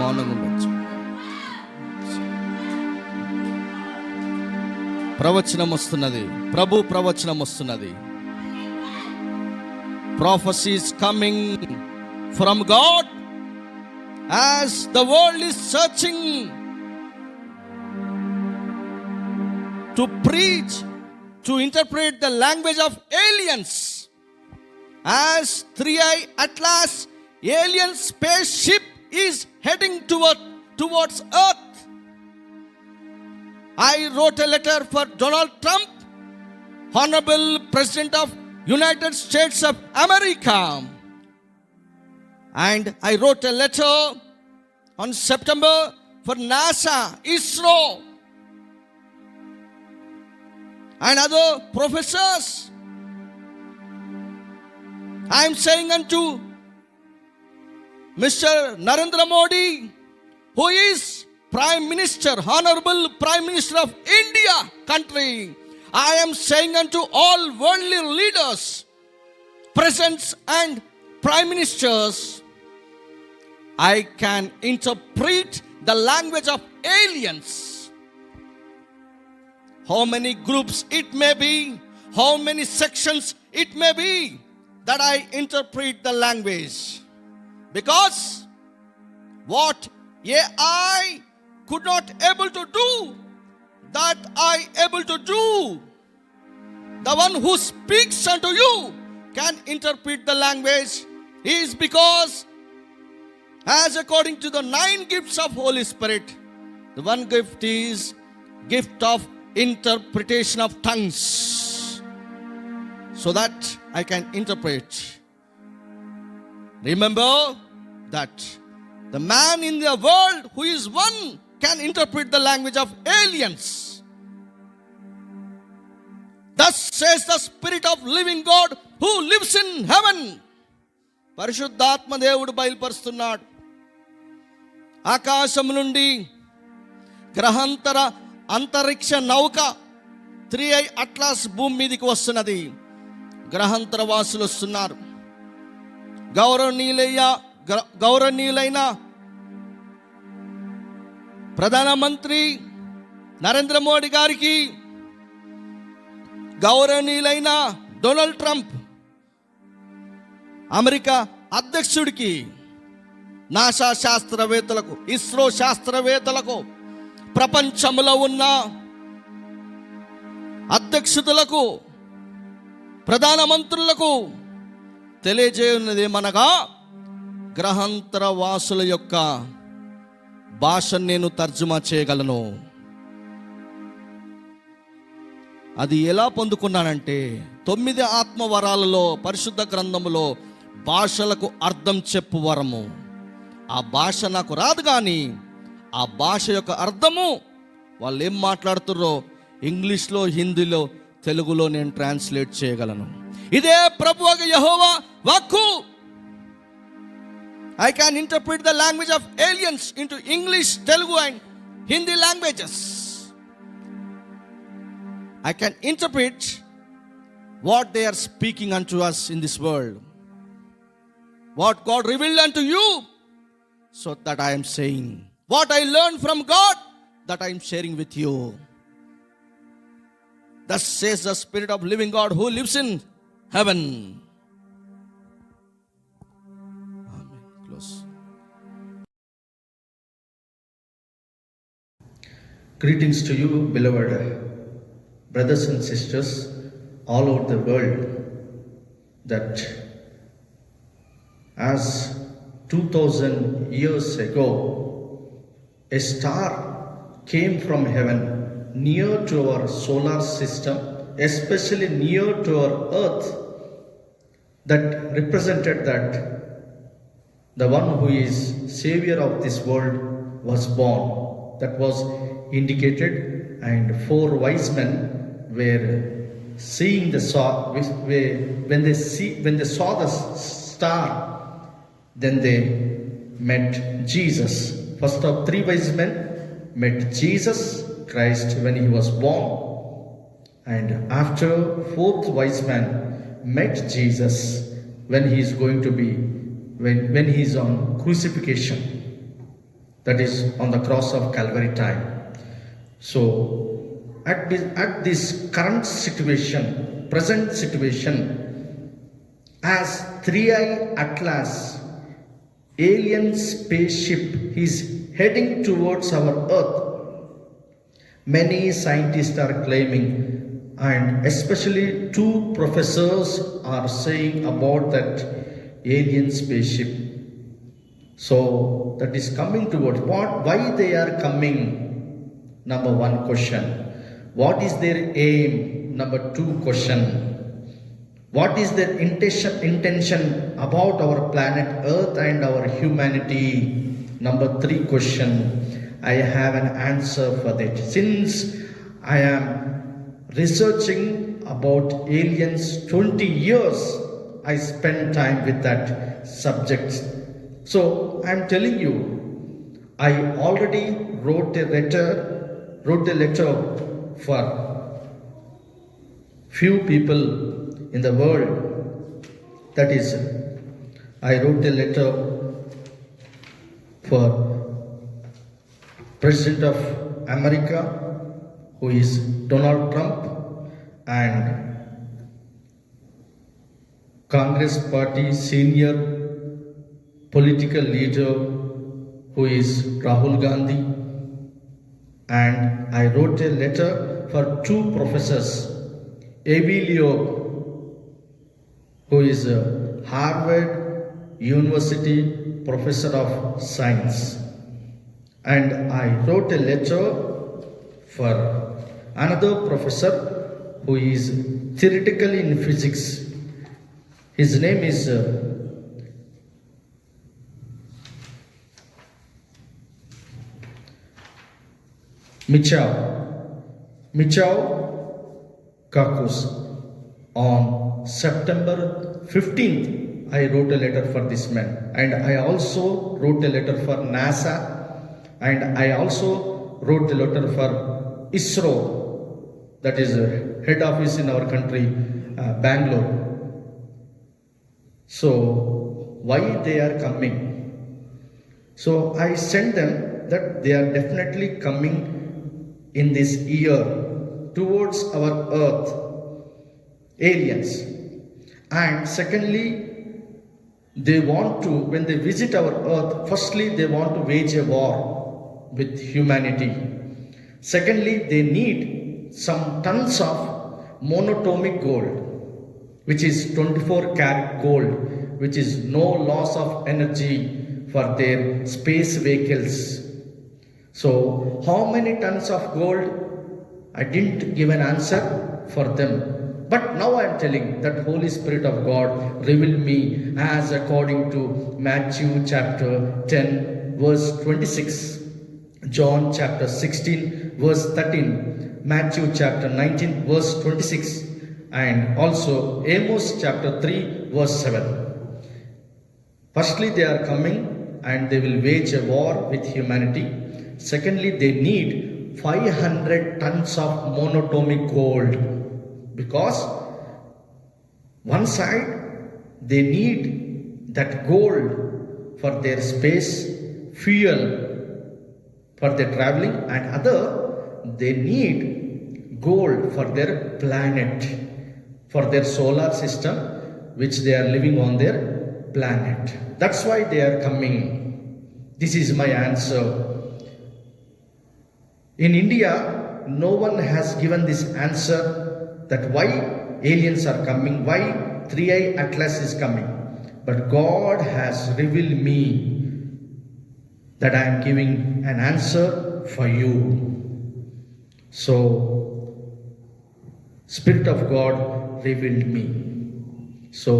మౌనంగా ఉండొచ్చు. ప్రవచనం వస్తున్నది. ప్రభు ప్రవచనం వస్తున్నది. Prophecies coming from God as the world is searching to preach to interpret the language of aliens as three I Atlas alien spaceship is heading toward towards Earth. I wrote a letter for Donald Trump, Honorable President of United States of America. And I wrote a letter on September for NASA, ISRO, and other professors. I am saying unto Mr. Narendra Modi, who is Prime Minister, Honorable Prime Minister of India country, I am saying unto all worldly leaders, presidents and prime ministers, I can interpret the language of aliens. How many groups it may be, how many sections it may be, that I interpret the language. Because what AI could not able to do, that I able to do. The one who speaks unto you can interpret the language is because as according to the nine gifts of Holy Spirit, the one gift is gift of interpretation of tongues so that I can interpret. Remember that the man in the world who is one can interpret the language of aliens thus says the spirit of living God who lives in heaven పరిశుద్ధాత్మ దేవుడు బయలుపరుస్తున్నాడు. ఆకాశం నుండి గ్రహాంతర అంతరిక్ష నౌక three I atlas భూమి మీదకి వస్తున్నది. గ్రహాంతర వాసులు వస్తున్నారు. గౌరవనీయులయ్య గౌరవనీయులైన ప్రధానమంత్రి నరేంద్ర మోడీ గారికి గౌరవనీయులైన డొనాల్డ్ ట్రంప్ అమెరికా అధ్యక్షుడికి నాసా శాస్త్రవేత్తలకు ఇస్రో శాస్త్రవేత్తలకు ప్రపంచంలో ఉన్న అధ్యక్షుతులకు ప్రధానమంత్రులకు తెలియజేయున్నది ఏమనగా గ్రహాంతర వాసుల యొక్క భాషను నేను తర్జుమా చేయగలను. అది ఎలా పొందుకున్నానంటే తొమ్మిది ఆత్మవరాలలో పరిశుద్ధ గ్రంథములో భాషలకు అర్థం చెప్పు వరము. ఆ భాష నాకు రాదు కానీ ఆ భాష యొక్క అర్థము వాళ్ళు ఏం మాట్లాడుతుర్రో ఇంగ్లీష్లో హిందీలో తెలుగులో నేను ట్రాన్స్లేట్ చేయగలను. ಇದೇ ಪ್ರಭುವಾಗ Jehovah ವಾಕು I can interpret the language of aliens into English Telugu and Hindi languages I can interpret what they are speaking unto us in this world what God revealed unto you so that I am saying what I learn from God that I am sharing with you Thus says the Spirit of Living God who lives in heaven. Amen. Close. Greetings to you, beloved brothers and sisters all over the world. That as 2000 years ago, a star came from heaven near to our solar system, especially near to our earth, that represented that the one who is savior of this world was born. That was indicated and four wise men were seeing the saw when they see when they saw the star then they met jesus. First of three wise men met jesus christ when he was born. And after fourth wise man met Jesus when he is going to be when, when he is on crucifixion. that is on the cross of Calvary time. So, at this, at this current situation, present situation, as 3i Atlas, alien spaceship is heading towards our Earth, many scientists are claiming, and especially two professors are saying about that alien spaceship. So that is coming towards what? Why they are coming? Number one question. What is their aim? Number two question. What is their intention, intention about our planet Earth and our humanity? Number three question. I have an answer for that. Since I am researching about aliens 20 years, I spend time with that subject. So I am telling you, I already wrote a letter, wrote a letter for few people in the world. That is, I wrote a letter for President of America, who is Donald Trump, and Congress Party senior political leader, who is Rahul Gandhi, and I wrote a letter for two professors, A.B. Leog, who is a Harvard University professor of science. And I wrote a letter for another professor who is theoretically in physics. His name is uh, Michao. Michao Kakus. On September 15th, I wrote a letter for this man, and I also wrote a letter for NASA, and I also wrote a letter for ISRO, that is a head office in our country, uh, Bangalore. So, why they are coming? So, I sent them that they are definitely coming in this year towards our earth aliens and secondly they want to when they visit our earth firstly they want to wage a war with humanity secondly they need some tons of monatomic gold which is 24 karat gold which is no loss of energy for their space vehicles so, how many tons of gold? I didn't give an answer for them. But now I am telling that Holy Spirit of God revealed me as according to Matthew chapter 10, verse 26, John chapter 16, verse 13, Matthew chapter 19, verse 26, and also Amos chapter 3, verse 7. Firstly, they are coming and they will wage a war with humanity. Secondly, they need 500 tons of monatomic gold because one side they need that gold for their space fuel for their traveling and other they need gold for their planet for their solar system which they are living on their planet that's why they are coming this is my answer in India, no one has given this answer that why aliens are coming, why 3i Atlas is coming. But God has revealed me that I am giving an answer for you. So, Spirit of God revealed me. So,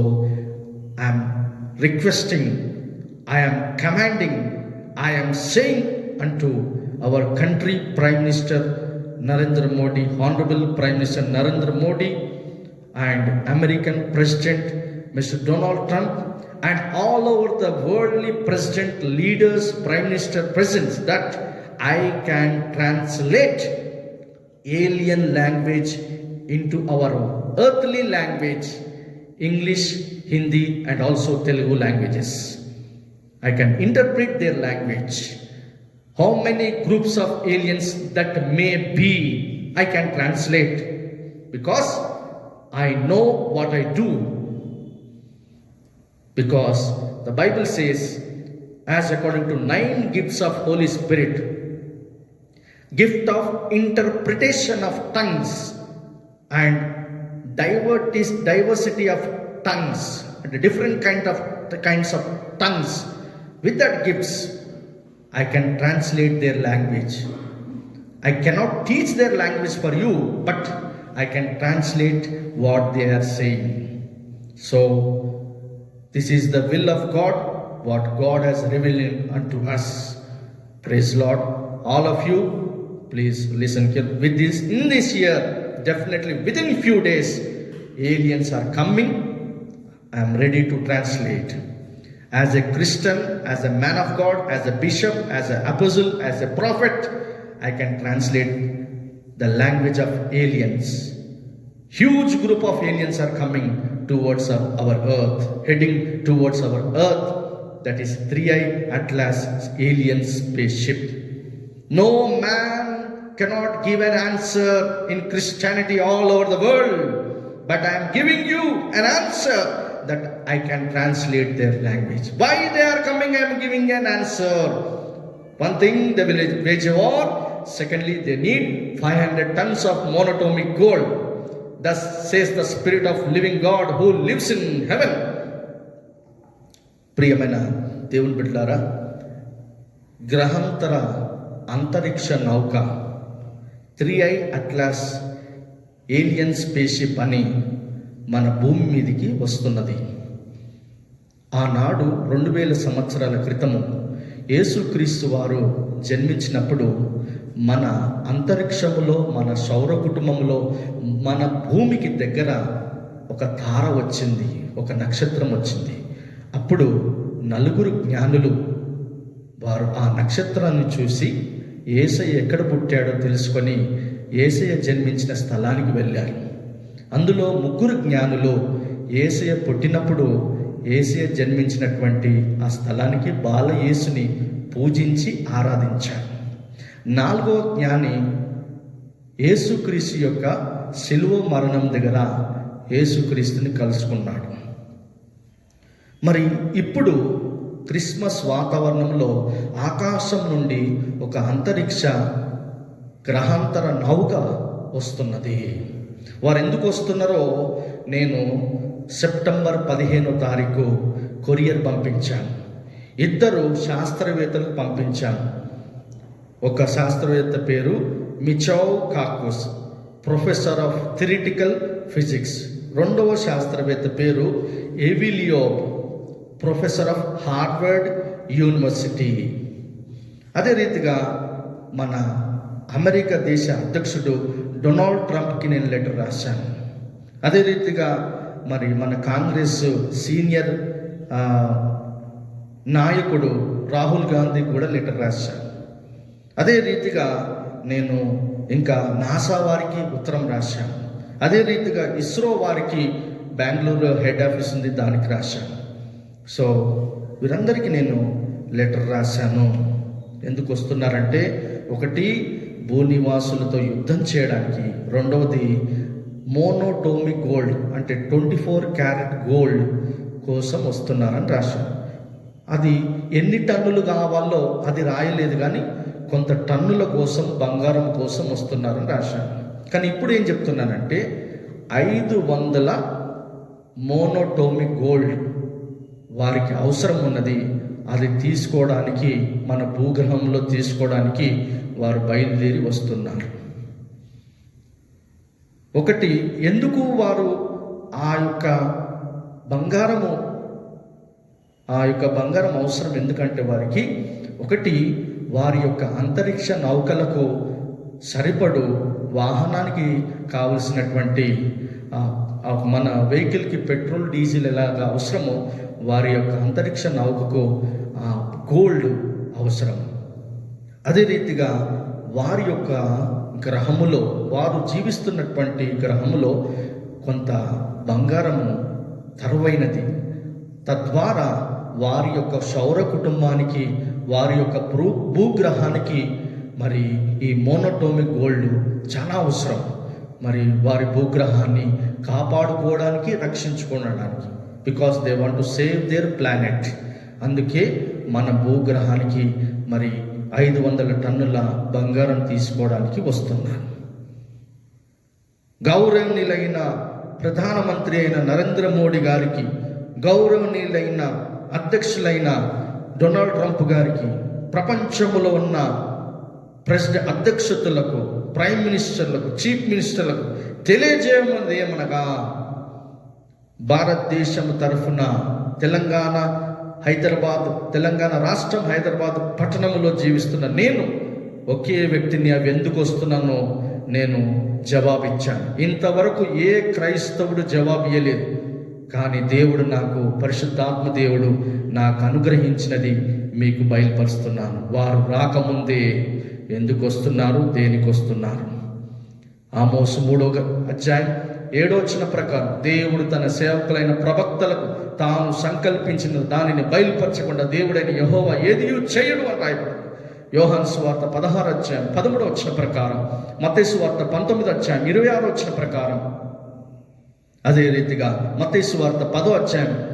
I am requesting, I am commanding, I am saying unto our country Prime Minister Narendra Modi, Honorable Prime Minister Narendra Modi, and American President Mr. Donald Trump, and all over the worldly president, leaders, prime minister, presidents, that I can translate alien language into our earthly language, English, Hindi, and also Telugu languages. I can interpret their language. How many groups of aliens that may be i can translate. Because i know what i do. Because the bible says as according to nine gifts of holy spirit gift of interpretation of tongues and divertis, diversity of tongues the different kind of the kinds of tongues. With that gifts i can translate their language. I cannot teach their language for you but i can translate what they are saying. So this is the will of god what god has revealed unto us. Praise lord all of you please listen here with this in this year definitely within a few days aliens are coming. I am ready to translate. As a christian as a man of god as a bishop as an apostle as a prophet i can translate the language of aliens. Huge group of aliens are coming towards our our earth heading towards our earth. That is 3i atlas alien spaceship. No man cannot give an answer in Christianity all over the world, but I am giving you an answer that I can translate their language. Why they are coming, I am giving an answer. One thing, they will wage a war. Secondly, they need 500 tons of monatomic gold. Thus says the Spirit of living God who lives in heaven. ప్రియమైన దేవుని బిడ్డారా గ్రహాంతర అంతరిక్ష నౌక three I Atlas alien spaceship అని మన భూమి మీదికి వస్తున్నది. ఆనాడు రెండు వేల సంవత్సరాల క్రితము యేసుక్రీస్తు వారు జన్మించినప్పుడు మన అంతరిక్షములో మన సౌర కుటుంబంలో మన భూమికి దగ్గర ఒక తార వచ్చింది ఒక నక్షత్రం వచ్చింది. అప్పుడు నలుగురు జ్ఞానులు వారు ఆ నక్షత్రాన్ని చూసి ఏసయ్య ఎక్కడ పుట్టాడో తెలుసుకొని ఏసయ్య జన్మించిన స్థలానికి వెళ్ళారు. అందులో ముగ్గురు జ్ఞానులు ఏసయ్య పుట్టినప్పుడు ఏసయ్య జన్మించినటువంటి ఆ స్థలానికి బాల యేసుని పూజించి ఆరాధించారు. నాలుగో జ్ఞాని యేసుక్రీస్తు యొక్క శిలువ మరణం దగ్గర యేసుక్రీస్తుని కలుసుకున్నాడు. మరి ఇప్పుడు క్రిస్మస్ వాతావరణంలో ఆకాశం నుండి ఒక అంతరిక్ష గ్రహాంతర నౌక వస్తున్నది. వారు ఎందుకు వస్తున్నారో నేను సెప్టెంబర్ పదిహేనో తారీఖు కొరియర్ పంపించాను. ఇద్దరు శాస్త్రవేత్తలకు పంపించాను. ఒక శాస్త్రవేత్త పేరు Michio Kaku professor of theoretical physics. రెండవ శాస్త్రవేత్త పేరు ఎవిలియో ప్రొఫెసర్ ఆఫ్ హార్వర్డ్ యూనివర్సిటీ. అదే రీతిగా మన అమెరికా దేశ అధ్యక్షుడు డొనాల్డ్ ట్రంప్కి నేను లెటర్ రాశాను. అదే రీతిగా మరి మన కాంగ్రెస్ సీనియర్ నాయకుడు రాహుల్ గాంధీ కూడా లెటర్ రాశాను అదే రీతిగా నేను ఇంకా నాసా వారికి ఉత్తరం రాశాను. అదే రీతిగా ఇస్రో వారికి బెంగళూరు హెడ్ ఆఫీస్ ఉంది దానికి రాశాను. సో వీరందరికీ నేను లెటర్ రాశాను. ఎందుకు వస్తున్నారంటే ఒకటి భూనివాసులతో యుద్ధం చేయడానికి రెండవది మోనోటోమిక్ గోల్డ్ అంటే ట్వంటీ ఫోర్ క్యారెట్ గోల్డ్ కోసం వస్తున్నారని రాశాను అది ఎన్ని టన్నులు కావాలో అది రాయలేదు కానీ కొంత టన్నుల కోసం బంగారం కోసం వస్తున్నారని రాశాను కానీ ఇప్పుడు ఏం చెప్తున్నానంటే ఐదు వందల మోనోటోమిక్ గోల్డ్ వారికి అవసరం ఉన్నది అది తీసుకోవడానికి మన భూగ్రహంలో తీసుకోవడానికి వారు బయలుదేరి వస్తున్నారు. ఒకటి ఎందుకు వారు ఆ యొక్క బంగారము ఆ యొక్క బంగారం అవసరం ఎందుకంటే వారికి? ఒకటి వారి యొక్క అంతరిక్ష నౌకలకు సరిపడు వాహనానికి కావలసినటువంటి మన వెహికల్కి పెట్రోల్ డీజిల్ ఎలాగ అవసరమో వారి యొక్క అంతరిక్ష నౌకకు ఆ గోల్డ్ అవసరం. అదే రీతిగా వారి యొక్క గ్రహములో వారు జీవిస్తున్నటువంటి గ్రహములో కొంత బంగారము తరువైనది. తద్వారా వారి యొక్క సౌర కుటుంబానికి వారి యొక్క భూ భూగ్రహానికి మరి ఈ మోనోటోమిక్ గోల్డ్ చాలా అవసరం. మరి వారి భూగ్రహాన్ని కాపాడుకోవడానికి రక్షించుకోవడానికి. Because they want to save their planet అందుకే మన భూగ్రహానికి మరి ఐదు వందల టన్నుల బంగారం తీసుకోవడానికి వస్తున్నాను. గౌరవనీయులైన ప్రధానమంత్రి అయిన నరేంద్ర మోడీ గారికి గౌరవనీయులైన అధ్యక్షులైన డొనాల్డ్ ట్రంప్ గారికి ప్రపంచంలో ఉన్న ప్రెసిడెంట్ అధ్యక్షతులకు ప్రైమ్ మినిస్టర్లకు చీఫ్ మినిస్టర్లకు తెలియజేయమన్నది ఏమనగా భారతదేశం తరఫున తెలంగాణ హైదరాబాద్ తెలంగాణ రాష్ట్రం హైదరాబాద్ పట్టణంలో జీవిస్తున్న నేను ఒకే వ్యక్తిని అవి ఎందుకు వస్తున్నానో నేను జవాబిచ్చాను. ఇంతవరకు ఏ క్రైస్తవుడు జవాబు ఇవ్వలేదు కానీ దేవుడు నాకు పరిశుద్ధాత్మ దేవుడు నాకు అనుగ్రహించినది మీకు బయలుపరుస్తున్నాను. వారు రాకముందే ఎందుకు వస్తున్నారు? దేనికి వస్తున్నారు? ఆమోసు మూడో అధ్యాయం ఏడోచిన ప్రకారం దేవుడు తన సేవకులైన ప్రవక్తలకు తాను సంకల్పించిన దానిని బయలుపరచకుండా దేవుడైన యహోవా ఏది చేయడు అని రాయబడింది. యోహాన్ సువార్త పదహారు అధ్యాయం పదమూడు వచ్చిన ప్రకారం మతేసు వార్త పంతొమ్మిది అధ్యాయం ఇరవై ఆరు వచ్చిన ప్రకారం. అదే రీతిగా మతేసు వార్త పదో అధ్యాయం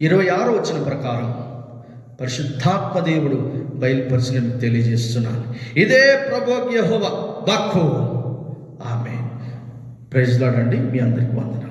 ఇరవై ఆరు వచ్చిన ప్రకారం పరిశుద్ధాత్మ దేవుడు బయలుపరిచిన తెలియజేస్తున్నాను. ఇదే ప్రభోగ్యహోవ బక్కు ప్రైజ్లాడండి మీ అందరికి వందనం